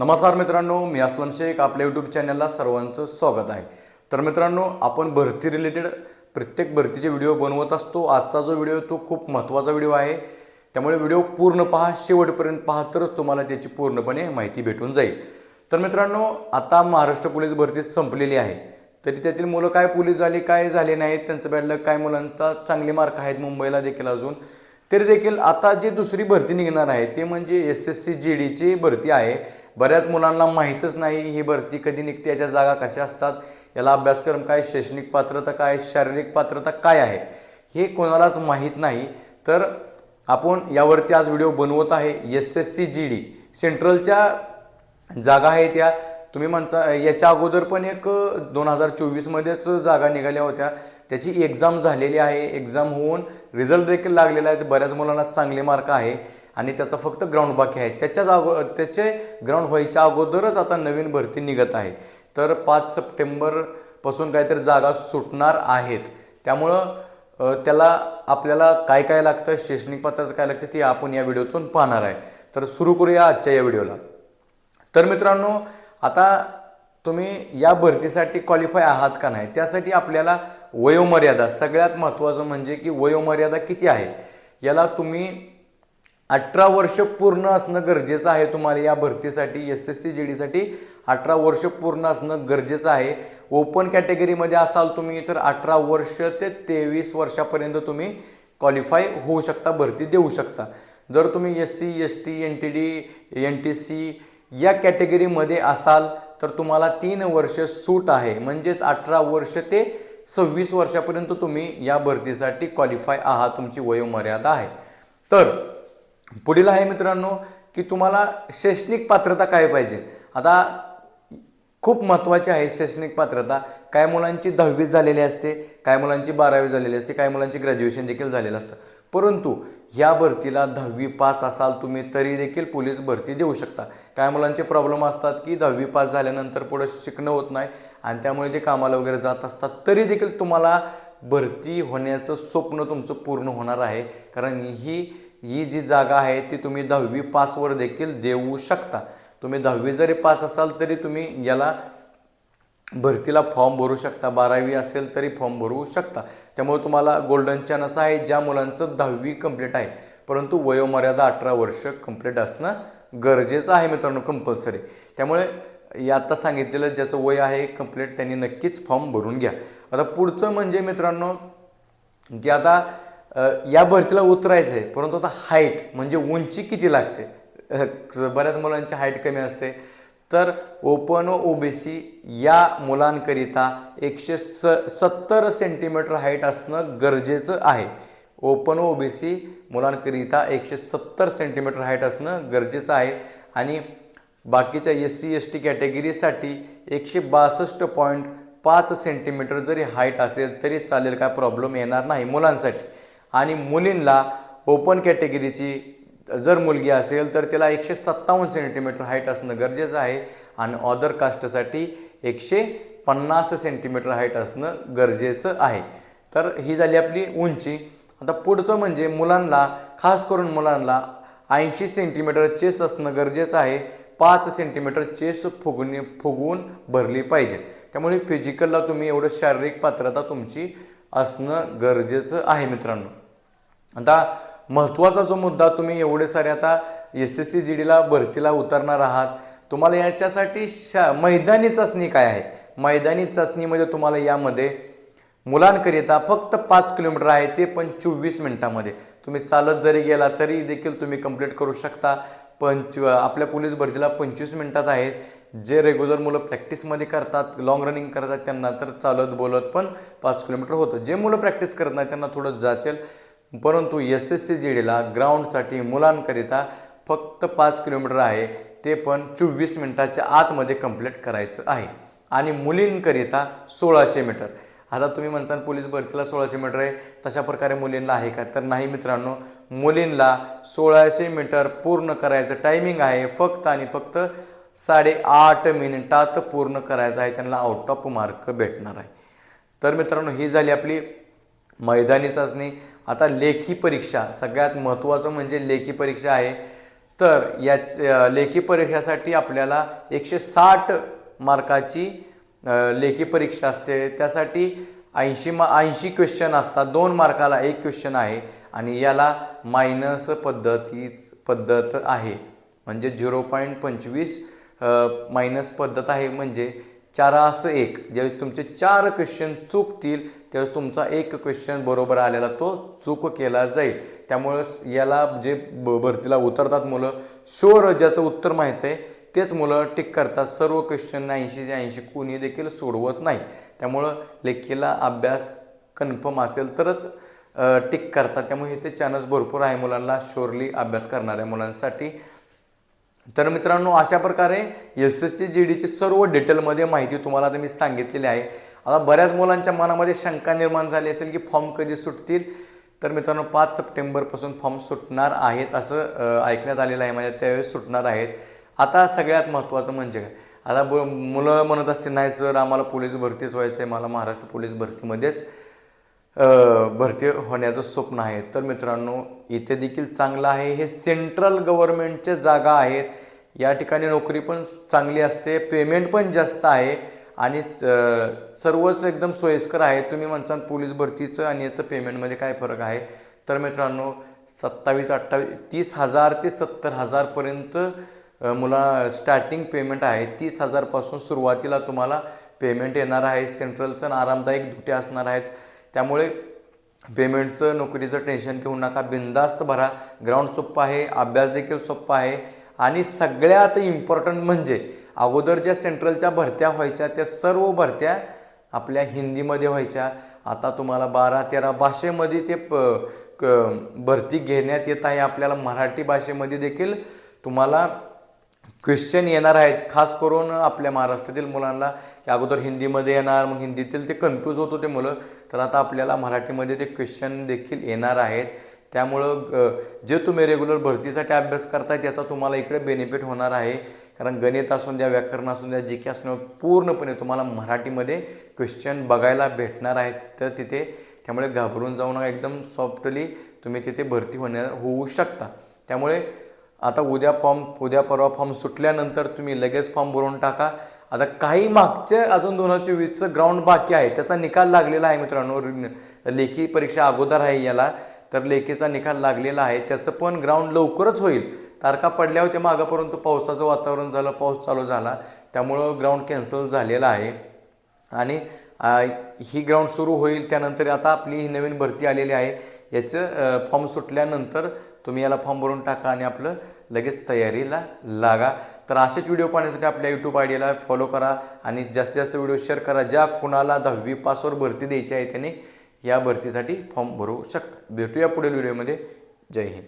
नमस्कार मित्रांनो मी असलम शेख. आपल्या यूट्यूब चॅनलला सर्वांचं स्वागत आहे. तर मित्रांनो आपण भरती रिलेटेड प्रत्येक भरतीचे व्हिडिओ बनवत असतो. आजचा जो व्हिडिओ तो खूप महत्त्वाचा व्हिडिओ आहे. त्यामुळे व्हिडिओ पूर्ण पहा. शेवटपर्यंत पहा तरच तुम्हाला त्याची पूर्णपणे माहिती भेटून जाईल. तर मित्रांनो आता महाराष्ट्र पोलीस भरती संपलेली आहे. तरी त्यातील मुलं काय पोलीस झाली काय झाले नाहीत त्यांचं बॅडलक काय मुलांचा चांगले मार्क आहेत मुंबईला देखील अजून. तरी देखील आता जी दुसरी भरती निघणार आहे ते म्हणजे एस एस सी जी डीची भरती आहे. बऱ्याच मुलांना माहीतच नाही ही भरती कधी निघते याच्या जागा कशा असतात याला अभ्यासक्रम काय शैक्षणिक पात्रता काय शारीरिक पात्रता काय आहे हे कोणालाच माहीत नाही. तर आपण यावरती आज व्हिडिओ बनवत आहे S S C G D. सेंट्रलच्या जागा आहेत या. तुम्ही म्हणता याच्या अगोदर पण एक दोन हजार चोवीसमध्येच जागा निघाल्या होत्या. त्याची एक्झाम झालेली आहे. एक्झाम होऊन रिझल्ट देखील लागलेला आहे. बऱ्याच मुलांना चांगले मार्क आहे. आणि त्याचा फक्त ग्राउंड बाकी आहे. त्याच्याच अगो त्याचे ग्राउंड व्हायच्या अगोदरच आता नवीन भरती निघत आहे. तर पाच सप्टेंबरपासून काहीतरी जागा सुटणार आहेत. त्यामुळं त्याला आपल्याला काय काय लागतं शैक्षणिक पात्रता काय लागतं ते आपण या व्हिडिओतून पाहणार आहे. तर सुरू करूया आजच्या या व्हिडिओला. तर मित्रांनो आता तुम्ही या भरतीसाठी क्वालिफाय आहात का नाही त्यासाठी आपल्याला वयोमर्यादा सगळ्यात महत्त्वाचं म्हणजे की वयोमर्यादा किती आहे याला तुम्ही अठरा वर्ष पूर्ण असणं गरजेचं आहे तुम्हाला या भरतीसाठी एस एस सी जी डीसाठी अठरा वर्ष पूर्ण असणं गरजेचं आहे. ओपन कॅटेगरीमध्ये असाल तुम्ही तर अठरा वर्ष ते तेवीस वर्षापर्यंत तुम्ही क्वालिफाय होऊ शकता भरती देऊ शकता. जर तुम्ही S C S T N T D N T C या कॅटेगरीमध्ये असाल तर तुम्हाला तीन वर्ष सूट आहे. म्हणजेच अठरा वर्ष ते सव्वीस वर्षापर्यंत तुम्ही या भरतीसाठी क्वालिफाय आहात तुमची वयोमर्यादा आहे. तर पुढील आहे मित्रांनो की तुम्हाला शैक्षणिक पात्रता काय पाहिजे? आता खूप महत्त्वाची आहे शैक्षणिक पात्रता. काय मुलांची दहावी झालेली असते काय मुलांची बारावी झालेली असते काय मुलांची ग्रॅज्युएशन देखील झालेलं असतं. परंतु या भरतीला दहावी पास असाल तुम्ही तरी देखील पोलीस भरती देऊ शकता. काय मुलांचे प्रॉब्लेम असतात की दहावी पास झाल्यानंतर पुढं शिकणं होत नाही आणि त्यामुळे ते कामाला वगैरे जात असतात तरी देखील तुम्हाला भरती होण्याचं स्वप्न तुमचं पूर्ण होणार आहे. कारण ही ही जी जागा आहे ती तुम्ही दहावी पासवर देखील देऊ शकता. तुम्ही दहावी जरी पास असाल तरी तुम्ही याला भरतीला फॉर्म भरू शकता. बारावी असेल तरी फॉर्म भरू शकता. त्यामुळे तुम्हाला गोल्डन चान्स आहे ज्या मुलांचं दहावी कंप्लीट आहे. परंतु वयोमर्यादा अठरा वर्ष कंप्लीट असणं गरजेचं आहे मित्रांनो कंपल्सरी त्यामुळे या आता सांगितलेलं ज्याचं वय आहे कंप्लीट त्यांनी नक्कीच फॉर्म भरून घ्या. आता पुढचं म्हणजे मित्रांनो की आता या भरतीला उतरायचं आहे परंतु आता हाईट म्हणजे उंची किती लागते? बऱ्याच मुलांची हाईट कमी असते. तर ओपन व ओबीसी या मुलांकरिता एकशे स सत्तर सेंटीमीटर हाईट असणं गरजेचं आहे. ओपन व ओबीसी मुलांकरिता एकशे सत्तर सेंटीमीटर हाईट असणं गरजेचं आहे. आणि बाकीच्या एस सी एस टी कॅटेगरीसाठी एकशे बासष्ट पॉईंट पाच सेंटीमीटर जरी हाईट असेल तरी चालेल काय प्रॉब्लेम येणार नाही मुलांसाठी. आणि मुलींना ओपन कॅटेगरीची जर मुलगी असेल तर तिला एकशे सत्तावन्न सेंटीमीटर हाईट असणं गरजेचं आहे आणि ऑदर कास्टसाठी एकशे पन्नास सेंटीमीटर हाईट असणं गरजेचं आहे. तर ही झाली आपली उंची. आता पुढचं म्हणजे मुलांना खास करून मुलांना ऐंशी सेंटीमीटर चेस असणं गरजेचं आहे. पाच सेंटीमीटर चेस फुगणे फुगवून भरली पाहिजे. त्यामुळे फिजिकलला तुम्ही एवढं शारीरिक पात्रता तुमची असणं गरजेचं आहे मित्रांनो. आता महत्त्वाचा जो मुद्दा तुम्ही एवढे सारे आता एस एस सी जी डीला भरतीला उतरणार आहात तुम्हाला याच्यासाठी शा मैदानी चाचणी काय आहे? मैदानी चाचणीमध्ये म्हणजे तुम्हाला यामध्ये मुलांकरिता फक्त पाच किलोमीटर आहे ते पण चोवीस मिनिटामध्ये. तुम्ही चालत जरी गेला तरी देखील तुम्ही कंप्लीट करू शकता पंच आपल्या पोलीस भरतीला पंचवीस मिनिटात आहेत. जे रेग्युलर मुलं प्रॅक्टिसमध्ये करतात लॉंग रनिंग करतात त्यांना तर चालत बोलत पण पाच किलोमीटर होतं. जे मुलं प्रॅक्टिस करत नाही त्यांना थोडं जाचेल. परंतु एस एस सी जी डीला ग्राउंडसाठी मुलांकरिता फक्त पाच किलोमीटर आहे ते पण चोवीस मिनटाच्या आतमध्ये कंप्लीट करायचं आहे. आणि मुलींकरिता सोळाशे मीटर. आता तुम्ही म्हणताल पोलीस भरतीला सोळाशे मीटर आहे तशा प्रकारे मुलींना आहे का? तर नाही मित्रांनो मुलींना सोळाशे मीटर पूर्ण करायचं टायमिंग आहे फक्त आणि फक्त साडेआठ मिनिटात पूर्ण करायचं आहे त्यांना आउट ऑफ मार्क भेटणार आहे. तर मित्रांनो ही झाली आपली मैदानी चाचणी. आता लेखी परीक्षा सगळ्यात महत्त्वाचं म्हणजे लेखी परीक्षा आहे. तर या लेखी परीक्षेसाठी आपल्याला एकशे साठ मार्काची लेखी परीक्षा असते. त्यासाठी ऐंशी मा ऐंशी क्वेश्चन असतात. दोन मार्काला एक क्वेश्चन आहे आणि याला मायनस पद्धती पद्धत आहे. म्हणजे झिरो पॉईंट पंचवीस मायनस पद्धत आहे म्हणजे चारास एक. ज्यावेळेस तुमचे चार क्वेश्चन चुकतील त्यावेळेस तुमचा एक क्वेश्चन बरोबर आलेला तो चूक केला जाईल. त्यामुळं याला जे ब भरतीला उतरतात मुलं शोर ज्याचं उत्तर माहीत आहे. तेच मुलं टिक करतात. सर्व क्वेश्चन ऐंशीच्या ऐंशी कोणी देखील सोडवत नाही. त्यामुळं लेखीला अभ्यास कन्फर्म असेल तरच टिक करतात. त्यामुळे इथे चॅनल्स भरपूर आहे मुलांना. शोरली अभ्यास करणाऱ्या मुलांसाठी तर मित्रांनो अशा प्रकारे एस एस सी जी डीची सर्व डिटेलमध्ये माहिती तुम्हाला आता मी सांगितलेली आहे. आता बऱ्याच मुलांच्या मनामध्ये शंका निर्माण झाली असेल की फॉर्म कधी सुटतील? तर मित्रांनो पाच सप्टेंबरपासून फॉर्म सुटणार आहेत असं ऐकण्यात आलेलं आहे. म्हणजे त्यावेळेस सुटणार आहेत. आता सगळ्यात महत्त्वाचं म्हणजे काय? आता ब मुलं म्हणत असतील नाही सर आम्हाला पोलीस भरतीच व्हायचं आहे मला महाराष्ट्र पोलीस भरतीमध्येच भरती होण्याचं स्वप्न आहे. तर मित्रांनो इथे देखील चांगलं आहे. हे सेंट्रल गव्हर्मेंटच्या जागा आहेत. या ठिकाणी नोकरी पण चांगली असते पेमेंट पण जास्त आहे आणि सर्वच एकदम सोयीस्कर आहे. तुम्ही म्हणता पोलीस भरतीचं आणि याचं पेमेंटमध्ये काय फरक आहे? तर मित्रांनो सत्तावीस अठ्ठावीस तीस हजार ते सत्तर हजारपर्यंत मुला स्टार्टिंग पेमेंट आहे. तीस हजारपासून सुरुवातीला तुम्हाला पेमेंट येणार आहे. सेंट्रलचं आणि आरामदायक धुटे असणार आहेत. त्यामुळे पेमेंटचं नोकरीचं टेन्शन घेऊ नका. बिंदास्त भरा. ग्राउंड सोप्पं आहे अभ्यास देखील सोप्पा आहे. आणि सगळ्यात इम्पॉर्टंट म्हणजे अगोदर ज्या सेंट्रलच्या भरत्या व्हायच्या त्या सर्व भरत्या आपल्या हिंदीमध्ये व्हायच्या. आता तुम्हाला बारा तेरा भाषेमध्ये ते प क- भरती घेण्यात येत आहे आपल्याला मराठी भाषेमध्ये देखील. तुम्हाला क्वेश्चन येणार आहेत खास करून आपल्या महाराष्ट्रातील मुलांना की अगोदर हिंदीमध्ये येणार मग हिंदीतील ते कन्फ्यूज होत होते मुलं. तर आता आपल्याला मराठीमध्ये ते क्वेश्चन देखील येणार आहेत. त्यामुळं जे तुम्ही रेग्युलर भरतीसाठी अभ्यास करताय त्याचा तुम्हाला इकडे बेनिफिट होणार आहे. कारण गणित असून द्या व्याकरण असून द्या जी के असून पूर्णपणे तुम्हाला मराठीमध्ये क्वेश्चन बघायला भेटणार आहेत. तर तिथे त्यामुळे घाबरून जाऊ नका. एकदम सॉफ्टली तुम्ही तिथे भरती होण्या होऊ शकता. त्यामुळे आता उद्या फॉर्म उद्या परवा फॉर्म सुटल्यानंतर तुम्ही लगेच फॉर्म भरून टाका. आता काही मागचे अजून दोन हजार चोवीसचं ग्राउंड बाकी आहे. त्याचा निकाल लागलेला आहे मित्रांनो. लेखी परीक्षा अगोदर आहे याला. तर लेखीचा निकाल लागलेला आहे. त्याचं पण ग्राउंड लवकरच होईल. तारखा पडल्या होत्या मागं परंतु पावसाचं वातावरण झालं पाऊस चालू झाला. त्यामुळं ग्राउंड कॅन्सल झालेलं आहे. आणि ही ग्राउंड सुरू होईल. त्यानंतर आता आपली ही नवीन भरती आलेली आहे. याचं फॉर्म सुटल्यानंतर तुम्ही याला फॉर्म भरून टाका आणि आपलं लगेच तयारीला लागा. तर असेच व्हिडिओ पाहण्यासाठी आपल्या यूट्यूब आयडीला फॉलो करा आणि जास्तीत जास्त व्हिडिओ शेअर करा. ज्या कुणाला दहावी पासवर भरती द्यायची आहे त्याने या भरतीसाठी फॉर्म भरू शकता. भेटूया पुढील व्हिडिओमध्ये जय हिंद.